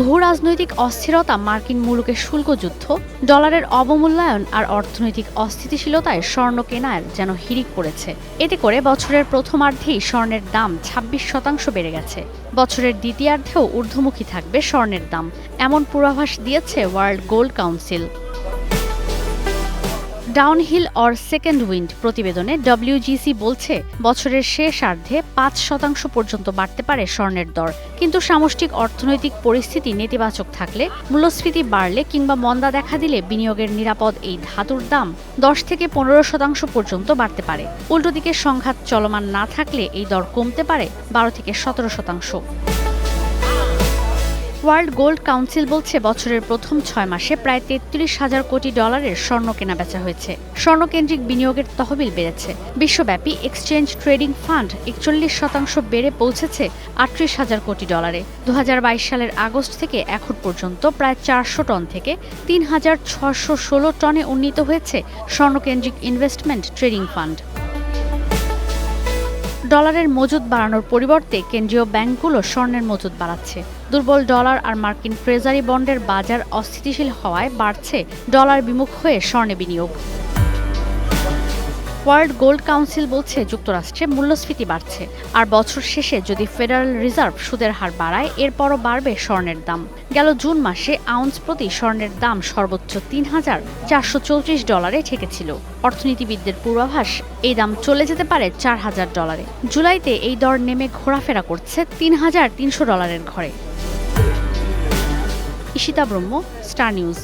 ভূ রাজনৈতিক অস্থিরতা মার্কিন মুলুকের শুল্ক যুদ্ধ, ডলারের অবমূল্যায়ন আর অর্থনৈতিক অস্থিতিশীলতায় স্বর্ণ কেনায় যেন হিড়িক পড়েছে। এতে করে বছরের প্রথমার্ধেই স্বর্ণের দাম ২৬ শতাংশ বেড়ে গেছে। বছরের দ্বিতীয়ার্ধেও ঊর্ধ্বমুখী থাকবে স্বর্ণের দাম, এমন পূর্বাভাস দিয়েছে World Gold Council. Downhill or second wind প্রতিবেদনে ডব্লিউজিসি বলছে, বছরের শেষ শেষার্ধে পাঁচ শতাংশ পর্যন্ত বাড়তে পারে স্বর্ণের দর। কিন্তু সামষ্টিক অর্থনৈতিক পরিস্থিতি নেতিবাচক থাকলে মূল্যস্ফীতি বাড়লে কিংবা মন্দা দেখা দিলে বিনিয়োগের নিরাপদ এই ধাতুর দাম দশ থেকে পনেরো শতাংশ পর্যন্ত বাড়তে পারে। উল্টো দিকে সংঘাত চলমান না থাকলে এই দর কমতে পারে বারো থেকে সতেরো শতাংশ। ওয়ার্ল্ড গোল্ড কাউন্সিল বলছে, বছরের প্রথম ছয় মাসে প্রায় তেত্রিশ হাজার কোটি ডলারের স্বর্ণ কেনা বেচা হয়েছে। স্বর্ণকেন্দ্রিক বিনিয়োগের তহবিল বেড়েছে। বিশ্বব্যাপী এক্সচেঞ্জ ট্রেডিং ফান্ড একচল্লিশ শতাংশ বেড়ে পৌঁছেছে আটত্রিশ হাজার কোটি ডলারে। দু হাজার বাইশ সালের আগস্ট থেকে এখন পর্যন্ত প্রায় চারশো টন থেকে তিন হাজার ছশো ষোলো টনে উন্নীত হয়েছে স্বর্ণকেন্দ্রিক ইনভেস্টমেন্ট ট্রেডিং ফান্ড। ডলারের মজুদ বাড়ানোর পরিবর্তে কেন্দ্রীয় ব্যাংকগুলো স্বর্ণের মজুদ বাড়াচ্ছে। দুর্বল ডলার আর মার্কিন ট্রেজারি বন্ডের বাজার অস্থিতিশীল হওয়ায় বাড়ছে ডলার বিমুখ হয়ে স্বর্ণে বিনিয়োগ। ওয়ার্ল্ড গোল্ড কাউন্সিল বলছে যুক্তরাষ্ট্রে মূল্যস্ফীতি বাড়ছে। আর বছর শেষে যদি ফেডারেল রিজার্ভ সুদের হার বাড়ায়, এরপরও বাড়বে স্বর্ণের দাম। গেল জুন মাসে আউন্স প্রতি স্বর্ণের দাম সর্বোচ্চ তিন হাজার চারশো চৌত্রিশ ডলারে ঠেকেছিল। অর্থনীতিবিদদের পূর্বাভাস, এই দাম চলে যেতে পারে চার হাজার ডলারে। জুলাইতে এই দর নেমে ঘোরাফেরা করছে তিন হাজার তিনশো ডলারের ঘরে। ইশিতা ব্রহ্ম, স্টার নিউজ।